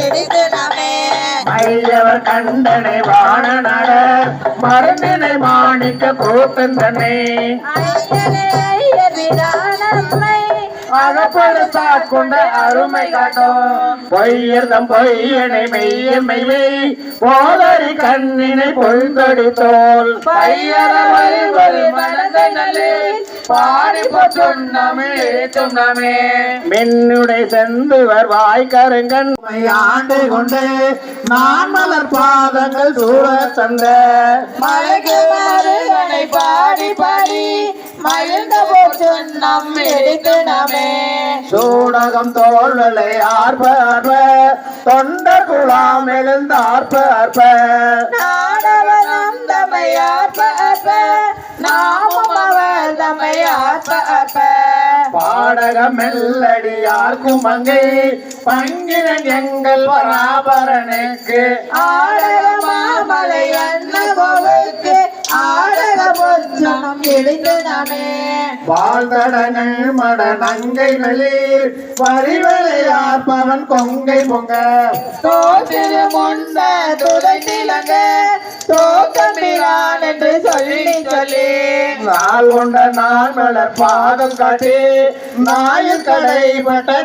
எடுத்து நாமே மையவர் கண்டனை வாணனட மருந்தினை மாணிக்க ஐயரிடானம்மை அகப்படுத்தா கொண்ட அருமை காட்டும். பொய்யர்தம் பொய்யனை மெய்யன் மெய்மை போதரி கண்ணினை பொழுந்தடி தோல் பையர மின்னுடை செந்துவர் வாய்க்கருங்கன் ஆண்டு கொண்டு நான் மலர் பாதங்கள் சூழ தந்த மருகனை பாடி பாடி மகிழ்ந்த போச்சு நம் எடுத்து நாமே. சூடகம் தோல்வலை ஆர்ப்ப ஆர்ப்ப. தொண்டர் குழாம் எழுந்த ஆர்ப்ப ஆர்ப்ப. நாடவனம் தமையாற்ப அற்ப நாமும் அவள் தமையாற்ப அற்ப பாடக மெல்லடியார்க்கும் மங்கை பங்கினன் எங்கள் பராபரனுக்கு ஆடக மாமலை அண்ண கோவிலுக்கு ஆடக பொச்சனம் நாமே. வாழ்தடங்கள் மட நங்கை வெளிர் பரிவளையார்ப்பவன் கொங்கை பொங்க. தோற்றிரு முன்ன துதை திலங்க தோக்கமிரான் என்று சொல்லி சொல்லி. நாள் கொண்ட நான் மலர் பாதம் காட்டி நாயில் கடைபட்ட